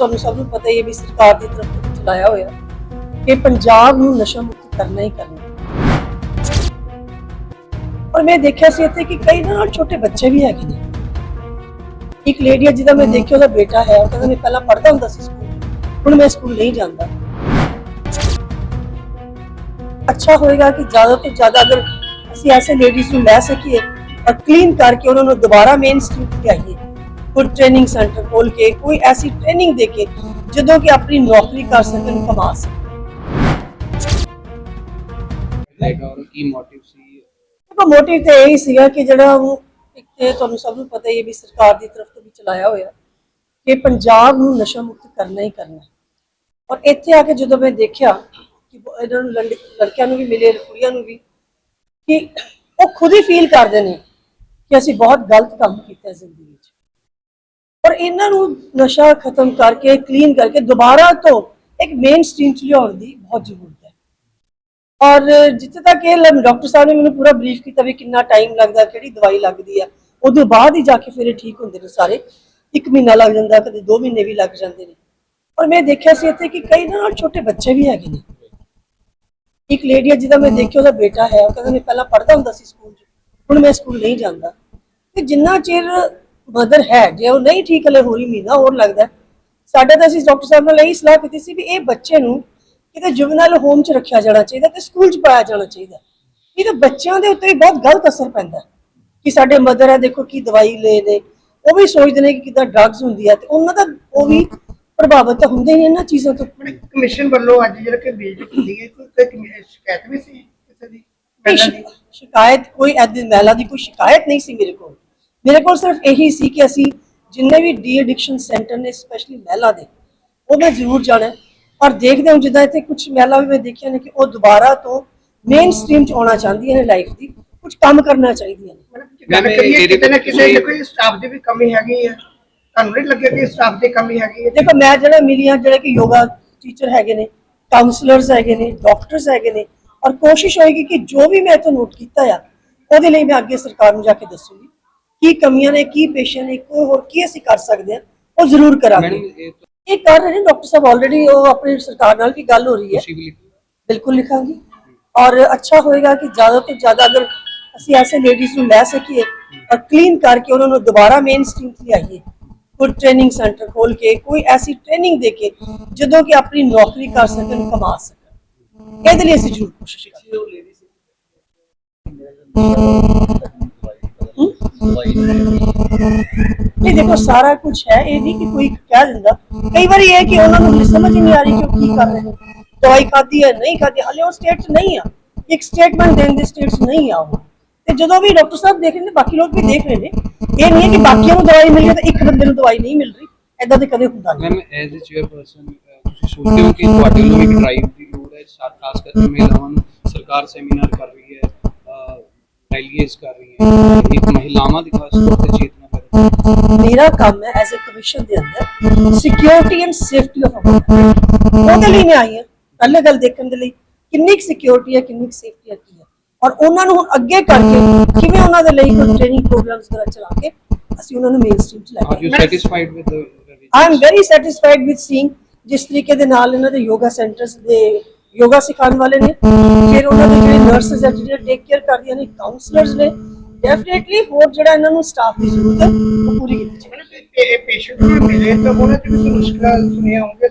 ਤੁਹਾਨੂੰ ਸਭ ਨੂੰ ਪਤਾ ਹੀ ਹੈ ਵੀ ਸਰਕਾਰ ਦੀ ਤਰਫ ਤੋਂ ਚਲਾਇਆ ਹੋਇਆ ਕਿ ਪੰਜਾਬ ਨੂੰ ਨਸ਼ਾ ਮੁਕਤ ਕਰਨਾ ਹੀ ਕਰਨਾ ਔਰ ਮੈਂ ਦੇਖਿਆ ਸੀ ਇੱਥੇ ਕਿ ਕਈ ਨਾਲ ਛੋਟੇ ਬੱਚੇ ਵੀ ਹੈਗੇ ਨੇ। ਇੱਕ ਲੇਡੀ ਹੈ ਜਿਹਦਾ ਮੈਂ ਦੇਖਿਆ ਉਹਦਾ ਬੇਟਾ ਹੈ ਉਹ ਕਹਿੰਦਾ ਮੈਂ ਪਹਿਲਾਂ ਪੜ੍ਹਦਾ ਹੁੰਦਾ ਸੀ ਸਕੂਲ ਹੁਣ ਮੈਂ ਸਕੂਲ ਨਹੀਂ ਜਾਂਦਾ। ਅੱਛਾ ਹੋਏਗਾ ਕਿ ਜ਼ਿਆਦਾ ਤੋਂ ਜ਼ਿਆਦਾ ਅਗਰ ਅਸੀਂ ਐਸੇ ਲੇਡੀਜ਼ ਨੂੰ ਲੈ ਸਕੀਏ ਔਰ ਕਲੀਨ ਕਰਕੇ ਉਹਨਾਂ ਨੂੰ ਦੁਬਾਰਾ ਮੇਨ ਸਟ੍ਰੀਮ ਤੇ ਆਈਏ। ਕੋਈ ਟ੍ਰੇਨਿੰਗ ਸੈਂਟਰ ਖੋਲ ਕੇ ਕੋਈ ਐਸੀ ਟ੍ਰੇਨਿੰਗ ਦੇ ਕੇ ਜਦੋਂ ਕਿ ਆਪਣੀ ਨੌਕਰੀ ਕਰ ਸਕਣ ਕਮਾ ਸਕਣ। ਹੈਗਾ ਔਰ ਕੀ ਮੋਟਿਵ ਸੀ? ਦੇਖੋ ਮੋਟਿਵ ਤੇ ਇਹੀ ਸੀਗਾ ਕਿ ਜਿਹੜਾ ਉਹ ਇੱਕ ਤੇ ਤੁਹਾਨੂੰ ਸਭ ਨੂੰ ਪਤਾ ਹੀ ਹੈ ਵੀ ਸਰਕਾਰ ਦੀ ਤਰਫ ਤੋਂ ਵੀ ਚਲਾਇਆ ਹੋਇਆ ਕਿ ਪੰਜਾਬ ਨੂੰ ਨਸ਼ਾ ਮੁਕਤ ਕਰਨਾ ਹੀ ਕਰਨਾ। ਔਰ ਇੱਥੇ ਆ ਕੇ ਜਦੋਂ ਮੈਂ ਦੇਖਿਆ ਕਿ ਇਹਨਾਂ ਨੂੰ ਲੜਕਿਆਂ ਨੂੰ ਵੀ ਮਿਲੇ ਕੁੜੀਆਂ ਨੂੰ ਵੀ ਕਿ ਉਹ ਖੁਦ ਹੀ ਫੀਲ ਕਰਦੇ ਨੇ ਕਿ ਅਸੀਂ ਬਹੁਤ ਗਲਤ ਕੰਮ ਕੀਤਾ ਜ਼ਿੰਦਗੀ ਵਿੱਚ ਔਰ ਇਹਨਾਂ ਨੂੰ ਨਸ਼ਾ ਖਤਮ ਕਰਕੇ ਕਲੀਨ ਕਰਕੇ ਦੁਬਾਰਾ ਤੋਂ ਇੱਕ ਮੇਨ ਸਟ੍ਰੀਮ ਚ ਲਿਆਉਣ ਦੀ ਬਹੁਤ ਜ਼ਰੂਰਤ ਹੈ। ਔਰ ਜਿੱਥੇ ਤੱਕ ਇਹ ਲ- ਡਾਕਟਰ ਸਾਹਿਬ ਨੇ ਮੈਨੂੰ ਪੂਰਾ ਬਰੀਫ ਕੀਤਾ ਵੀ ਕਿੰਨਾ ਟਾਈਮ ਲੱਗਦਾ, ਕਿਹੜੀ ਦਵਾਈ ਲੱਗਦੀ ਆ ਉਦੋਂ ਬਾਅਦ ਹੀ ਜਾ ਕੇ ਫਿਰ ਇਹ ਠੀਕ ਹੁੰਦੇ ਨੇ ਸਾਰੇ। ਇੱਕ ਮਹੀਨਾ ਲੱਗ ਜਾਂਦਾ, ਕਦੇ 2 ਮਹੀਨੇ ਵੀ ਲੱਗ ਜਾਂਦੇ ਨੇ। ਔਰ ਮੈਂ ਦੇਖਿਆ ਸੀ ਇੱਥੇ ਕਿ ਕਈ ਨਾਲ ਛੋਟੇ ਬੱਚੇ ਵੀ ਹੈਗੇ ਨੇ। ਇੱਕ ਲੇਡੀ ਜਿਹਦਾ ਮੈਂ ਦੇਖਿਆ, ਉਹਦਾ ਬੇਟਾ ਹੈ, ਉਹ ਕਹਿੰਦਾ ਮੈਂ ਪਹਿਲਾਂ ਪੜ੍ਹਦਾ ਹੁੰਦਾ ਸੀ ਸਕੂਲ 'ਚ, ਹੁਣ ਮੈਂ ਸਕੂਲ ਨਹੀਂ ਜਾਂਦਾ। ਤੇ ਜਿੰਨਾ ਚਿਰ ਮਦਰ ਹੈ ਜੇ ਉਹ ਨਹੀਂ ਠੀਕ ਹਲੇ ਹੋਰੀ ਮਹੀਨਾ ਹੋਰ ਲੱਗਦਾ ਹੈ। ਸਾਡੇ ਤਾਂ ਅਸੀਂ ਡਾਕਟਰ ਸਾਹਿਬ ਨਾਲ ਇਹੀ ਸਲਾਹ ਕੀਤੀ ਸੀ ਵੀ ਇਹ ਬੱਚੇ ਨੂੰ ਕਿਤੇ ਜੁਵਨਾਈਲ ਹੋਮ 'ਚ ਰੱਖਿਆ ਜਾਣਾ ਚਾਹੀਦਾ ਤੇ ਸਕੂਲ 'ਚ ਪਾਇਆ ਜਾਣਾ ਚਾਹੀਦਾ। ਇਹ ਤਾਂ ਬੱਚਿਆਂ ਦੇ ਉੱਤੇ ਬਹੁਤ ਗਲਤ ਅਸਰ ਪੈਂਦਾ ਹੈ ਕਿ ਸਾਡੇ ਮਦਰ ਹੈ ਦੇਖੋ ਕੀ ਦਵਾਈ ਲੈ ਨੇ ਉਹ ਵੀ ਸੋਚਦੇ ਨੇ ਕਿ ਕਿਦਾਂ ਡਰੱਗਸ ਹੁੰਦੀ ਹੈ ਤੇ ਉਹਨਾਂ ਦਾ ਉਹ ਵੀ ਪ੍ਰਭਾਵਿਤ ਹੁੰਦੇ ਹੀ ਨੇ ਇਹਨਾਂ ਚੀਜ਼ਾਂ ਤੋਂ। ਕਮਿਸ਼ਨ ਵੱਲੋਂ ਅੱਜ ਜਿਹੜਾ ਕਿ ਬੇਇੱਜ਼ਤੀ ਕੀਤੀ ਗਈ ਕੋਈ ਸ਼ਿਕਾਇਤ ਵੀ ਸੀ ਕਿਸੇ ਦੀ? ਸ਼ਿਕਾਇਤ ਕੋਈ ਐਦੀ ਮਹਿਲਾ ਦੀ ਕੋਈ ਸ਼ਿਕਾਇਤ ਨਹੀਂ ਸੀ ਮੇਰੇ ਕੋਲ। ਮੇਰੇ ਕੋਲ ਸਿਰਫ ਇਹੀ ਸੀ ਕਿ ਅਸੀਂ ਜਿੰਨੇ ਵੀ ਡੀ ਐਡਿਕਸ਼ਨ ਸੈਂਟਰ ਨੇ ਸਪੈਸ਼ਲੀ ਮਹਿਲਾ ਦੇ ਉਹ ਮੈਂ ਜ਼ਰੂਰ ਜਾਣਾ। ਔਰ ਦੇਖਦੇ ਹਾਂ ਜਿੱਦਾਂ ਇੱਥੇ ਕੁਝ ਮਹਿਲਾ ਵੀ ਮੈਂ ਦੇਖੀਆਂ ਨੇ ਕਿ ਉਹ ਦੁਬਾਰਾ ਤੋਂ ਮੇਨ ਸਟ੍ਰੀਮ ਚ ਆਉਣਾ ਚਾਹੁੰਦੀਆਂ ਨੇ ਲਾਈਫ ਦੀ ਕੁਝ ਕੰਮ ਕਰਨਾ ਚਾਹੀਦੀਆਂ ਨੇ। ਮੈਂ- ਕਰੀਏ ਕਿਤੇ ਨਾ ਕਿਸੇ ਕੋਈ- ਕੋਈ ਸਟਾਫ ਦੀ ਵੀ ਕਮੀ ਹੈਗੀ ਹੈ ਤੁਹਾਨੂੰ ਨਹੀਂ ਲੱਗਿਆ ਕਿ ਸਟਾਫ ਦੀ ਕਮੀ ਹੈਗੀ ਹੈ ਦੇਖੋ ਮੈਂ ਜਿਹੜੇ ਮਿਲੀਆਂ ਜਿਹੜੇ ਕਿ ਯੋਗਾ ਟੀਚਰ ਹੈਗੇ ਨੇ ਕਾਉਂਸਲਰਸ ਹੈਗੇ ਨੇ ਡਾਕਟਰਸ ਹੈਗੇ ਨੇ ਔਰ ਕੋਸ਼ਿਸ਼ ਹੋਏਗੀ ਕਿ ਜੋ ਵੀ ਮੈਂ ਇੱਥੋਂ ਨੋਟ ਕੀਤਾ ਆ ਉਹਦੇ ਲਈ ਮੈਂ ਅੱਗੇ ਸਰਕਾਰ ਨੂੰ ਜਾ ਕੇ ਦੱਸੂਗੀ। ਕੀ ਕਮੀਆਂ ਨੇ ਕੀ ਪੇਸ਼ੈਂਟ ਨੇ ਕੋਈ ਹੋਰ ਕੀ ਅਸੀਂ ਕਰ ਸਕਦੇ ਹਾਂ ਉਹ ਜ਼ਰੂਰ ਕਰਾਂਗੇ। ਮੈਡਮ ਇਹ ਤਾਂ ਇਹ ਕਰ ਰਹੇ ਨੇ ਡਾਕਟਰ ਸਾਹਿਬ ਆਲਰੇਡੀ ਉਹ ਆਪਣੀ ਸਰਕਾਰ ਨਾਲ ਵੀ ਗੱਲ ਹੋ ਰਹੀ ਹੈ। ਤੁਸੀਂ ਵੀ ਲਿਖੋ। ਬਿਲਕੁਲ ਲਿਖਾਂਗੀ। ਔਰ ਅੱਛਾ ਹੋਏਗਾ ਕਿ ਜ਼ਿਆਦਾ ਤੋਂ ਜ਼ਿਆਦਾ ਅਗਰ ਅਸੀਂ ਐਸੇ ਲੇਡੀਜ਼ ਨੂੰ ਲੈ ਸਕੀਏ ਔਰ ਕਲੀਨ ਕਰਕੇ ਉਹਨਾਂ ਨੂੰ ਦੁਬਾਰਾ ਮੇਨ ਸਟ੍ਰੀਮ ਤੇ ਆਈਏ ਕੋਈ ਟ੍ਰੇਨਿੰਗ ਸੈਂਟਰ ਖੋਲ ਕੇ ਕੋਈ ਐਸੀ ਟ੍ਰੇਨਿੰਗ ਦੇ ਕੇ ਜਦੋਂ ਕਿ ਆਪਣੀ ਨੌਕਰੀ ਕਰ ਸਕਣ ਕਮਾ ਸਕਣ। ਇਹਦੇ ਲਈ ਅਸੀਂ ਜ਼ਰੂਰ ਕੋਸ਼ਿਸ਼ ਕਰਾਂਗੇ। ਨਹੀਂ ਦੇਖੋ ਸਾਰਾ ਕੁਝ ਹੈ ਇਹ ਨਹੀਂ ਕਿ ਕੋਈ ਕਹਿ ਦਿੰਦਾ ਕਈ ਵਾਰੀ ਇਹ ਹੈ ਕਿ ਉਹਨਾਂ ਨੂੰ ਸਮਝ ਹੀ ਨਹੀਂ ਆ ਰਹੀ ਕਿ ਉਹ ਕੀ ਕਰ ਰਹੇ ਨੇ ਦਵਾਈ ਖਾਦੀ ਹੈ ਨਹੀਂ ਖਾਦੀ ਹਲੇ ਉਹ ਸਟੇਟ 'ਚ ਨਹੀਂ ਆ ਇੱਕ ਸਟੇਟਮੈਂਟ ਦੇਣ ਦੇ ਸਟੇਟ 'ਚ ਨਹੀਂ ਆ ਉਹ ਤੇ ਜਦੋਂ ਵੀ ਡਾਕਟਰ ਸਾਹਿਬ ਦੇਖ ਰਹੇ ਨੇ ਬਾਕੀ ਲੋਕ ਵੀ ਦੇਖ ਰਹੇ ਨੇ ਇਹ ਨਹੀਂ ਹੈ ਕਿ ਬਾਕੀਆਂ ਨੂੰ ਦਵਾਈ ਮਿਲ ਰਹੀ ਹੈ ਤੇ ਇੱਕ ਬੰਦੇ ਨੂੰ ਦਵਾਈ ਨਹੀਂ ਮਿਲ ਰਹੀ ਐਦਾਂ ਤੇ ਕਦੇ ਹੁੰਦਾ ਨਹੀਂ ਮੈਮ ਐਜ਼ ਅ ਚੇਅਰਪਰਸਨ ਤੁਸੀਂ ਸੋਚਦੇ ਹੋ ਕਿ ਤੁਹਾਡੇ ਵੱਲੋਂ ਇੱਕ ਡਰਾਈਵ ਦੀ ਲੋੜ ਹੈ ਸਾ- ਖਾਸ ਕਰਕੇ ਮਹਿਲਾਵਾਂ ਨੂੰ ਸਰਕਾਰ ਸੈਮੀਨਾਰ ਕਰ ਰਹੀ ਹੈ ਰੈਲੀਜ਼ ਕਰ ਰਹੀ ਹੈ। ਇੱਕ ਮਹਿਲਾਵਾਂ ਦੀ ਖਾਸ ਤੌਰ ਤੇ ਚੇਤਨਾ ਕਰ ਮੇਰਾ ਕੰਮ ਹੈ ਐਜ਼ ਅ ਕਮਿਸ਼ਨ ਦੇ ਅੰਦਰ ਸਿਕਿਉਰਿਟੀ ਐਂਡ ਸੇਫਟੀ ਆਫ ਉਹਦੇ ਲਈ ਮੈਂ ਆਈ ਹਾਂ ਪਹਿਲੇ ਗੱਲ ਦੇਖਣ ਦੇ ਲਈ ਕਿੰਨੀ ਕੁ ਸਿਕਿਉਰਿਟੀ ਹੈ ਕਿੰਨੀ ਕੁ ਸੇਫਟੀ ਹੈ ਕੀ ਹੈ। ਔਰ ਉਹਨਾਂ ਨੂੰ ਹੁਣ ਅੱਗੇ ਕਰਕੇ ਕਿਵੇਂ ਉਹਨਾਂ ਦੇ ਲਈ ਕੋਈ ਟ੍ਰੇਨਿੰਗ ਪ੍ਰੋਗਰਾਮਸ ਵਗੈਰਾ ਚਲਾ ਕੇ ਅਸੀਂ ਉਹਨਾਂ ਨੂੰ ਮੇਨ ਸਟ੍ਰੀਮ ਚ ਲੈ are K you satisfied with I am very satisfied with seeing ਜਿਸ ਤਰੀਕੇ ਦੇ ਨਾਲ ਇਹਨਾਂ ਦੇ ਯੋਗਾ ਸੈਂਟਰਸ ਦੇ ਯੋਗਾ ਸਿਖਾਉਣ ਵਾਲੇ ਨੇ। ਫਿਰ ਉਹਨਾਂ ਦੇ ਜਿਹੜੇ ਨਰਸਸ ਜਿਹੜੇ ਟੇਕ ਕੇਅਰ ਕਰਦੀਆਂ ਨੇ ਕਾਉਂਸਲਰਸ ਨੇ ਡੈਫੀਨਿਟਲੀ ਹੋਰ ਜਿਹੜਾ ਇਹਨਾਂ ਨੂੰ ਸਟਾਫ ਦੀ ਜ਼ਰੂਰਤ ਹੈ, ਉਹ ਪੂਰੀ ਕੀਤੀ ਜਾਏਗੀ ਮਤਲਬ ਪੇਸ਼ੈਂਟ ਨੂੰ ਮਿਲੇ ਤਾਂ ਉਹਨਾਂ ਦੀ ਵੀ ਮੁਸ਼ਕਲਾਂ ਸੁਣੀਆਂ ਹੋਣਗੀਆਂ